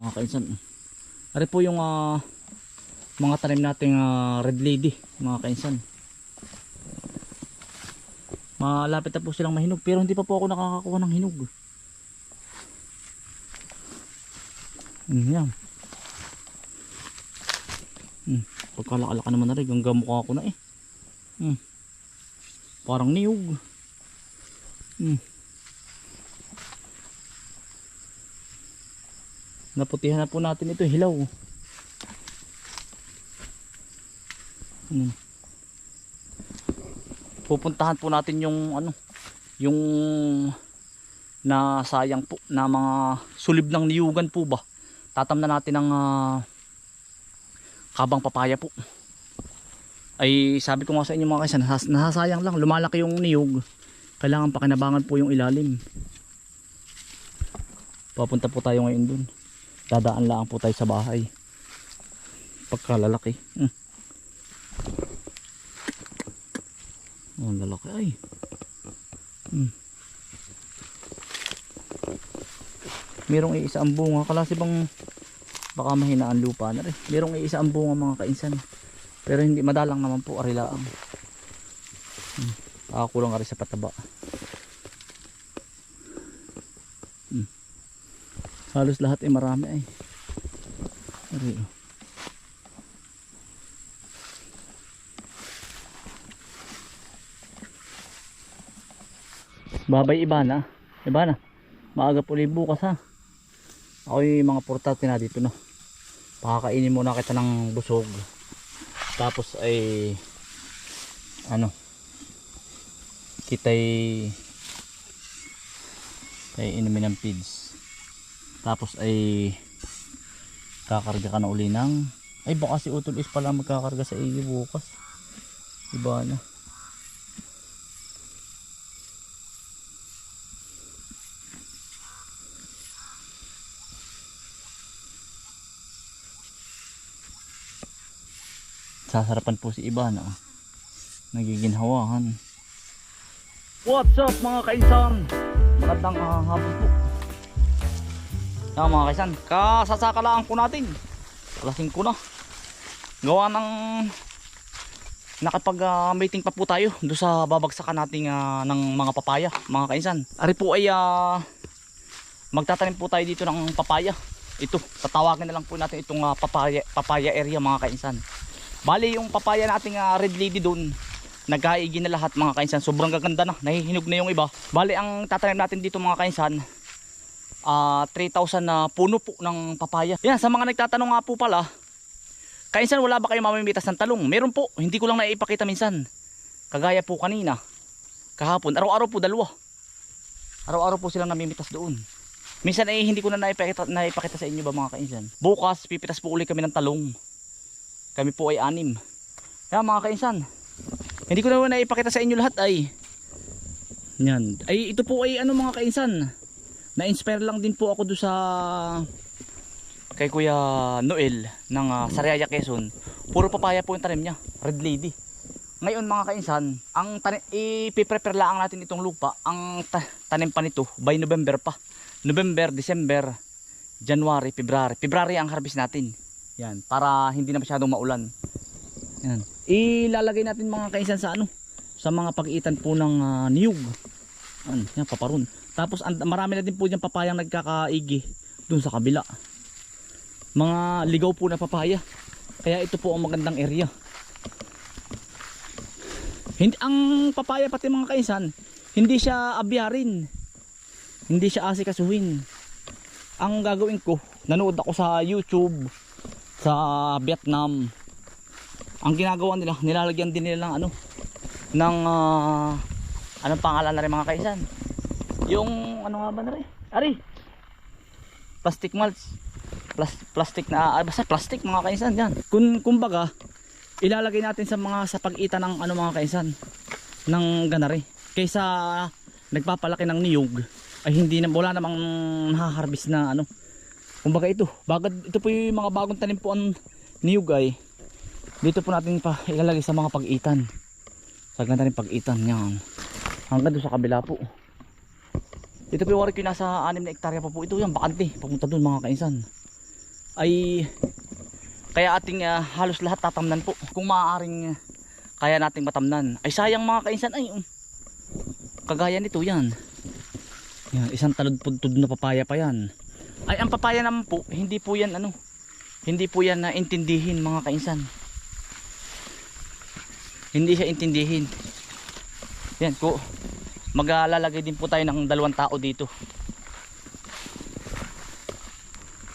Mga kainsan. Ari po yung ah, mga tanim nating ah, red lady, mga kainsan. Malapit na po silang mahinog pero hindi pa po ako nakakakuha ng hinog. Mm, yan. Hmm, pagkalakala ka naman na rin, hanggang mukha ko na eh. Hmm. Parang niyog. Hmm. Naputihan na po natin ito, hilaw. Hmm. Pupuntahan po natin yung ano, yung na sayang po na mga sulib ng niyugan po ba. Tatam na natin ng ah, kabang papaya po. Ay sabi ko nga sa inyo mga kaisan, nas- nasasayang lang, lumalaki yung niyog. Kailangan pakinabangan po yung ilalim. Papunta po tayo ngayon dun. Dadaan lang po tayo sa bahay. Pagkalalaki. Hmm. Oh, lalaki ay. Hmm. Merong iisa ang bunga. Kalasi bang baka mahina ang lupa na rin. Merong iisa ang bunga mga kainsan. Pero hindi madalang naman po arilaang. Hmm. Nakakulang ka rin sa pataba. Halos lahat ay marami ay. Ari, oh. Babay iba na. Iba na. Maaga po bukas ha. Ako yung mga portate na dito na. Pakakainin muna kita ng busog. Tapos ay ano kitay ay inumin ng feeds. Tapos ay kakarga ka na uli ng ay baka si Utol is pala magkakarga sa iyo bukas. Iba na. sasarapan po si iba no nagiginhawahan what's up mga kainsan magandang uh, hapon po yan mga kaisan. Kasasakalaan po natin. Alasing ko na. Gawa ng nakapag uh, pa po tayo doon sa babagsakan nating ah, ng mga papaya mga kainsan ari po ay ah, magtatanim po tayo dito ng papaya. Ito tatawagin na lang po natin itong ah, papaya, papaya area mga kainsan Bali yung papaya nating ah, red lady doon, nagkaigi na lahat mga kainsan. Sobrang gaganda na, nahihinog na yung iba. Bali ang tatanim natin dito mga kainsan, ah 3,000 na puno po ng papaya. Yan, sa mga nagtatanong nga po pala, kainsan wala ba kayo mamimitas ng talong? Meron po, hindi ko lang naipakita minsan. Kagaya po kanina, kahapon, araw-araw po dalawa. Araw-araw po silang namimitas doon. Minsan ay hindi ko na naipakita, naipakita sa inyo ba mga kainsan. Bukas, pipitas po uli kami ng talong kami po ay anim kaya mga kainsan hindi ko naman naipakita sa inyo lahat ay yan ay ito po ay ano mga kainsan na inspire lang din po ako do sa kay kuya Noel ng uh, Sariaya Quezon. Puro papaya po yung tanim niya. Red lady. Ngayon mga kainsan ang ipiprepare lang natin itong lupa. Ang ta tanim pa nito by November pa. November, December January, February. February ang harvest natin. Yan, para hindi na masyadong maulan. Yan. Ilalagay natin mga kaisan sa ano, sa mga pag-itan po ng uh, niyog. Yan, yan, paparon. Tapos and, marami na din po dyan papayang nagkakaigi dun sa kabila. Mga ligaw po na papaya. Kaya ito po ang magandang area. Hindi, ang papaya pati mga kaisan, hindi siya abyarin. Hindi siya asikasuhin. Ang gagawin ko, nanood ako sa YouTube sa Vietnam ang ginagawa nila nilalagyan din nila ng ano ng uh, anong pangalan na rin mga kaisan? Yung ano nga ba na rin? Ari! Plastic mulch. Plas, plastic na ah, basta plastic mga kaisan yan. Kung kumbaga ilalagay natin sa mga sa pagitan ng ano mga kaisan ng ganari. Kaysa nagpapalaki ng niyog ay hindi na wala namang nahaharvest na ano. Kumbaga ito bagad ito po yung mga bagong tanim po ang niyugay dito po natin pa ilalagay sa mga pag-itan. Sa ganda rin pag-itan yan hanggang doon sa kabila po dito po yung warik yung nasa 6 na hektarya pa po ito yan bakante papunta doon mga kainsan ay kaya ating ah, halos lahat tatamnan po. Kung maaaring ah, kaya nating matamnan. Ay sayang mga kainsan ay um, kagaya nito yan. Yan, isang talod-pudtod na papaya pa yan. Ay ang papaya naman po, hindi po yan ano, hindi po yan na intindihin mga kainsan. Hindi siya intindihin. Yan ko. Maglalagay din po tayo ng dalawang tao dito.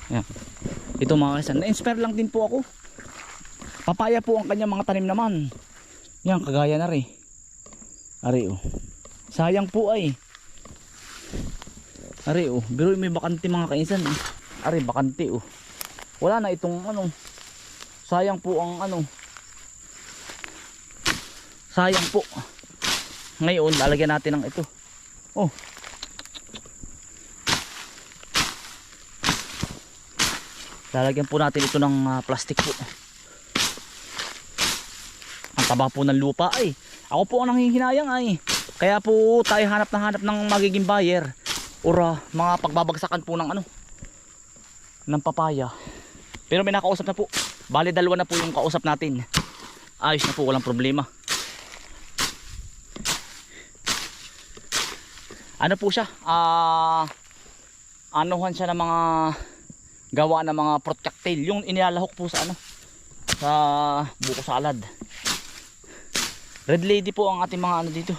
Yan. Ito mga kainsan, na-inspire lang din po ako. Papaya po ang kanyang mga tanim naman. Yan, kagaya na rin. Ari oh. Sayang po ay. Ari oh, pero may bakante mga kainsan. Eh. Ari, bakante oh. Wala na itong ano. Sayang po ang ano. Sayang po. Ngayon, lalagyan natin ng ito. Oh. Lalagyan po natin ito ng ah, plastic po. Ang taba po ng lupa ay. Ako po ang nanghihinayang ay. Kaya po tayo hanap na hanap ng magiging buyer. Or ah, mga pagbabagsakan po ng ano. Ng papaya. Pero may nakausap na po. Bali dalawa na po yung kausap natin. Ayos na po, walang problema. Ano po siya? Ah, anuhan siya ng mga gawa ng mga projectile. Yung inilalahok po sa ano? Sa buko salad. Red lady po ang ating mga ano dito.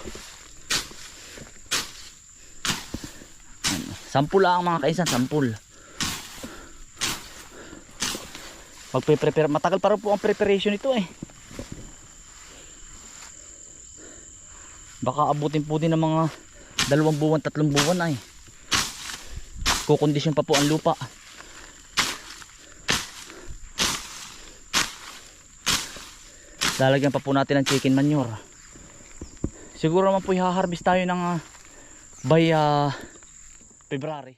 Sampul lang mga kaisan, sampul. Magpe-prepare, matagal pa rin po ang preparation nito eh. Baka abutin po din ng mga dalawang buwan, tatlong buwan ay. Kukondisyon pa po ang lupa. Lalagyan pa po natin ng chicken manure. Siguro naman po i-harvest tayo ng ah, by ah, February.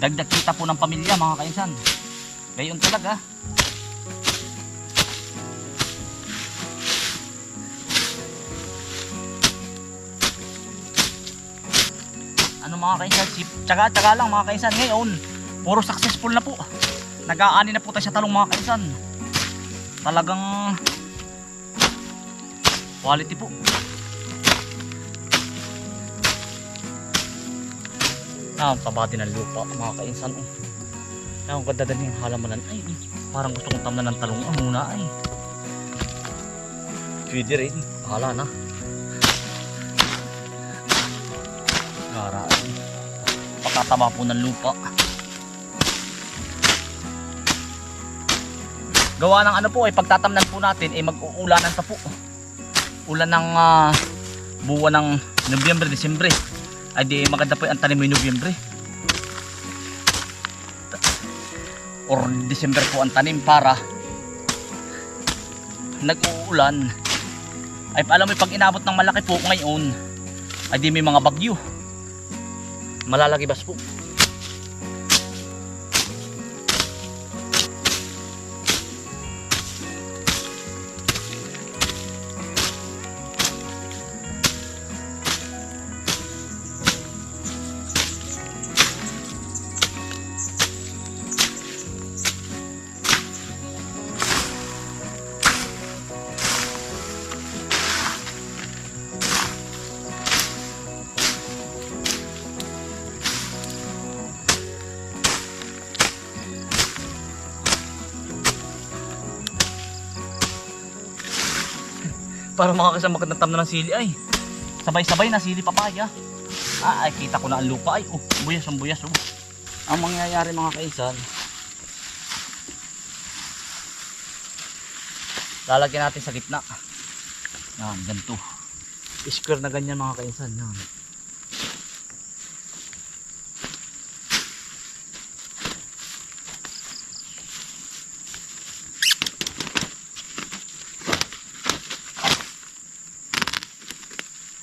Dagdag kita po ng pamilya mga kainsan. Gayon talaga. Mga kainsan, si tsaga-tsaga lang mga kainsan ngayon. Puro successful na po. Nag-aani na po tayo sa talong mga kainsan. Talagang quality po. Ah, ang taba din ng lupa mga kainsan. Oh. Kaya ang ganda din yung halamanan. Ay, parang gusto kong tamnan ng talong. Ah, muna ay. Pwede rin. Bahala na. Gara ay. Pagkataba po ng lupa. Gawa ng ano po ay pagtatamnan po natin ay mag-uulanan pa po. Ulan ng ah, buwan ng Nobyembre, Disyembre ay di maganda po ang tanim mo Nobyembre or December po ang tanim para nag-uulan ay alam mo pag inabot ng malaki po ngayon ay di may mga bagyo malalagibas po para makakasama ka ng tamna ng sili. Ay sabay-sabay na sili papaya ah. Ay kita ko na ang lupa. Ay oh buyas ang buyas oh. Ang mangyayari mga kaisan lalagyan natin sa gitna. Yan ganito. Square na ganyan mga kaisan yan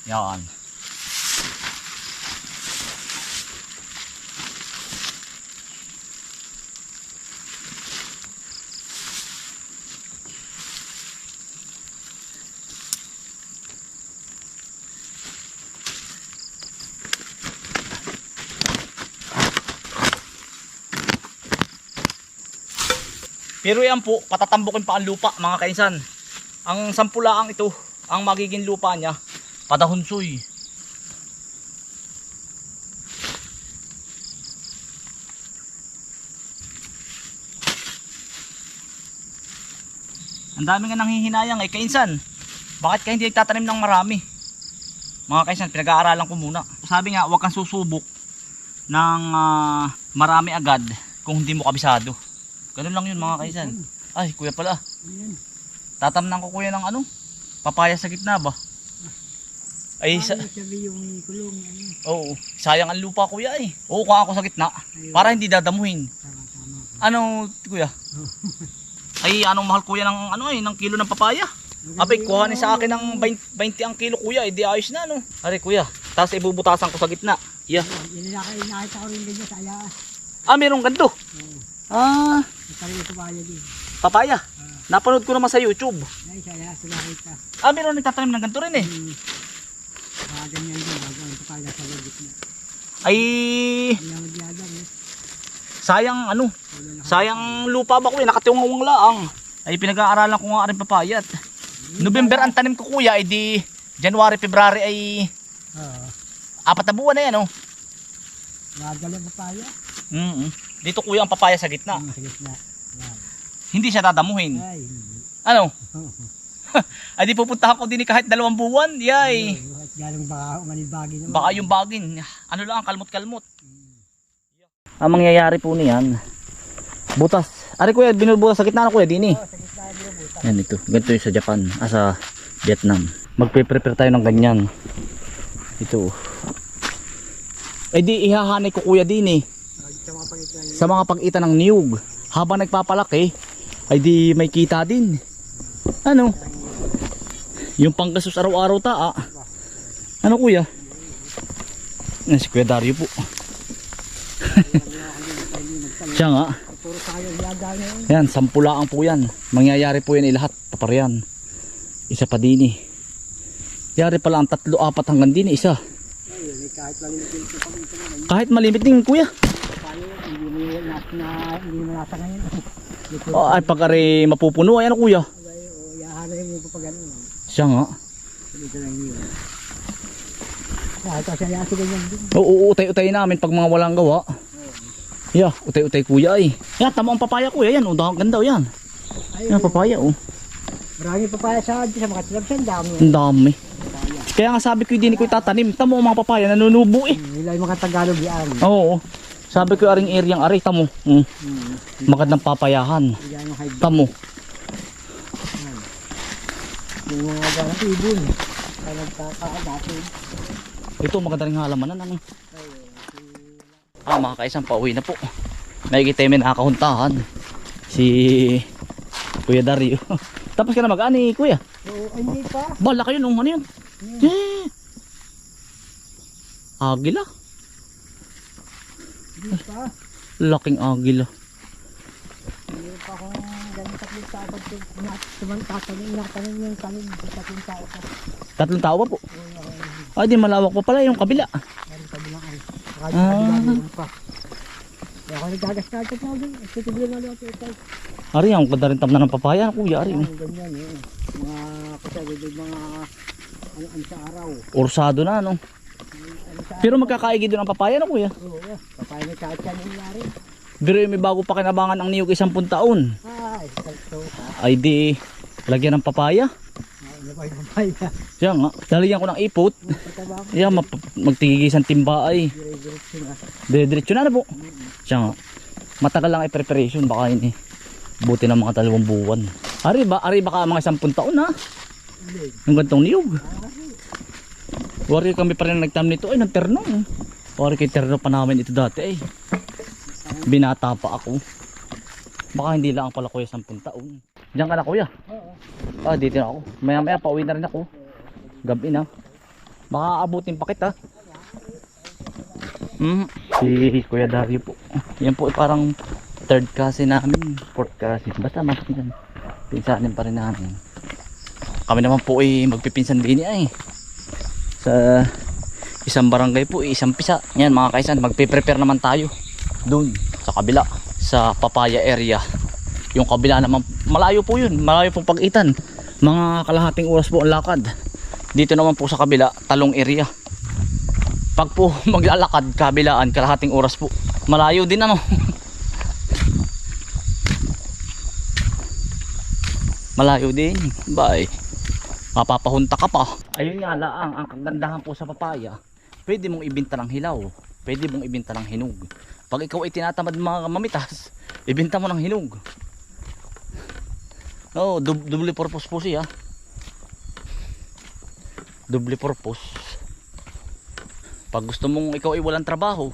Yan. Pero yan po, patatambukin pa ang lupa mga kainsan. Ang sampulaang ito, ang magiging lupa niya, padahonsoy. Ang dami nga nanghihinayang eh, kainsan. Bakit ka hindi nagtatanim ng marami? Mga kainsan, pinag-aaralan ko muna. Sabi nga, huwag kang susubok ng ah, marami agad kung hindi mo kabisado. Ganun lang yun mga kaisan. Ay, kuya pala. Tatamnan ko kuya ng ano? Papaya sa gitna ba? Ay, sa, sabi yung kulong. Ano. oo. Sayang ang lupa kuya eh. Oo, kuha ako sa gitna. Ayun. Para hindi dadamuhin. Tama, tama. Ano, kuya? Ay, anong mahal kuya ng ano eh, ng kilo ng papaya? Abay, kuha ni sa akin ng 20, 20 ang kilo kuya, eh di ayos na no. Ari kuya, tapos ibubutasan ko sa gitna. Yeah. Na nakita, ko rin ganyan sa ayas. Ah, merong ganito. Oo. Ah, kaya din. papaya. Napanood ko naman sa YouTube. Ay, sa ayas, nakita. Ah, meron nagtatanim ng ganito rin eh. Hmm. Ah, ganyan din. Ito kaya sa lagit na. Ay. Eh. sayang ano, sayang lupa ba kuya, nakatiwang laang. Ay, pinag-aaralan ko nga rin papayat. November ang tanim ko kuya, ay di January, February ay Oo. apat na buwan na yan oh. Gagalang pa kaya. Mm Dito kuya ang papaya sa gitna. Hmm, sa gitna. Yan. Hindi siya dadamuhin. Ay, hindi. Ano? Ay di pupuntahan ko din eh kahit dalawang buwan. Yay. Ganong baka umanibagi naman. Baka yung bagin. Ano lang, kalmot-kalmot. Ang mangyayari po niyan, butas. Ari kuya, binubutas sa gitna na kuya, din eh. Sa gitna butas. Yan ito. Ganito yung sa Japan. Ah, sa Vietnam. Magpe-prepare tayo ng ganyan. Ito. Eh di ihahanay ko kuya din eh. Sa mga pag-ita ng niyog. Habang nagpapalaki, ay di may kita din. Ano? Yung panggasos araw-araw ta ah. Ano kuya? Yan si Kuya Dario po. Siya nga. Yan, sampulaan po yan. Mangyayari po yan ilahat. Paparian. Isa pa din eh. Yari pala ang tatlo, apat hanggang din eh, isa. Kahit malimit din kuya. Oh, ay pagkari mapupuno. Ayan kuya. Oh, pag ano. Siya nga. Dito lang yun. Kahit kasi yasi ganyan din. Oo, utay-utay namin pag mga walang gawa. Yeah, utay-utay kuya ay. Yan, tama ang papaya kuya. Yan, oh, ganda oh, yan. Ay, Yan, papaya oh. marami pa pala sa, sa mga tilapsan, dami. Ang dami. Papaya. Kaya nga sabi ko hindi ko itatanim. Tamo ang mga papaya, nanunubo eh. Nila yung mga Tagalog yan. Oo. Sabi ko aring areang ari, tamo. Mm. Hmm. Magandang papayahan. Tamo. Yung mga ganang ibon. Kaya nagkaka dati. Ito maganda rin halamanan ano. Ah, mga kaisang pauwi na po. Nakikita yung nakakahuntahan. Si Kuya Dario. Tapos ka na mag-ani, Kuya. Oo, hindi pa. Bala kayo nung ano yun? Yan. Eh. Agila. Hindi pa. Laking agila. Hindi pa akong ganun tatlong tabag. Tumantatanin, natanin yung tanin. Tatlong tao pa. Tatlong tao pa po. Ah, di malawak pa pala yung kabila. Meron pa bilang ay. Saka Ah. yung kabila meron pa. Kaya ako nagagastarted na. Ito na lang ito. Ari, ang ganda rin tamna ng papaya, kuya. Ari. Ang ganyan eh. Mga mga ano, ano sa araw. orsado na, no? Pero magkakaigi doon ang papaya, no, kuya? Oo, papaya na yan yung nangyari. Pero yung may bago pa kinabangan ang niyog isang taon. Ay, ka. Ay di, lagyan ng papaya. Ano? Siya nga, lalagyan ko ng ipot. Map- magtigisan timba ay. dire-diretso na. Na na po. Siya nga. Matagal lang ay preparation, baka yun eh. Buti na mga dalawang buwan. Ari ba, ari baka mga sampung taon na. Yung gantong niyog. Wari kami pa rin nagtam nito ay ng terno. eh. Wari kay terno pa namin ito dati ay. Binata pa ako. Baka hindi lang pala kuya 10 taon. Diyan ka na kuya. Oo. Ah, dito na ako. Maya maya pauwi na rin ako. Gabi na. Baka abutin pa kita. Hmm. Si Kuya Dario po. Yan po parang third cousin namin. Fourth cousin. Basta mas yan. Pinsanin pa rin namin. Kami naman po ay magpipinsan din ay. Sa isang barangay po, isang pisa. Yan mga kaisan, magpe-prepare naman tayo. Doon, sa kabila. Sa papaya area. Yung kabila naman, malayo po yun. Malayo pong pagitan. Mga kalahating oras po ang lakad. Dito naman po sa kabila, talong area. Pag po maglalakad, kabilaan, kalahating oras po. Malayo din ano. Malayo din. Bye. Mapapahunta ka pa. Ayun nga laang, ang kagandahan po sa papaya. Pwede mong ibinta ng hilaw. Pwede mong ibinta ng hinog. Pag ikaw ay tinatamad mga mamitas, ibinta mo ng hinog. Oh, dub double purpose po siya. Double purpose. Pag gusto mong ikaw ay walang trabaho,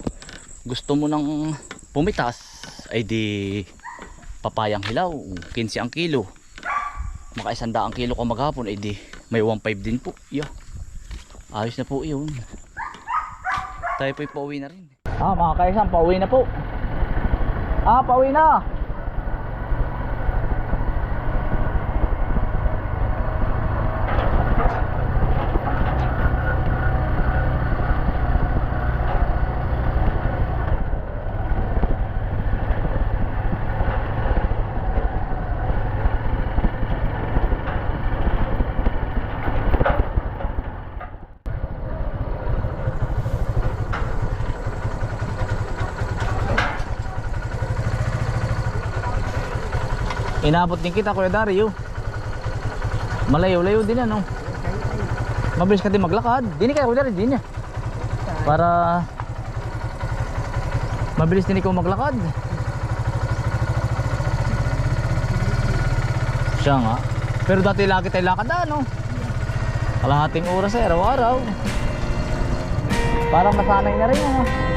gusto mo ng pumitas, ay di papayang hilaw, 15 ang kilo. Maka ang kilo ko maghapon, ay di may 1.5 din po. Yeah. Ayos na po yun. Tayo po'y pauwi na rin. Ah, mga kaisan, pauwi na po. Ah, pauwi na. Inabot din kita, Kuya Dario. Malayo-layo din ano. Mabilis ka din maglakad. Dini kaya Kuya Dario, din niya. Para mabilis din ikaw maglakad. Siya nga. Pero dati lagi tayo lakad ano. Kalahating oras eh, araw-araw. Parang nasanay na rin ano.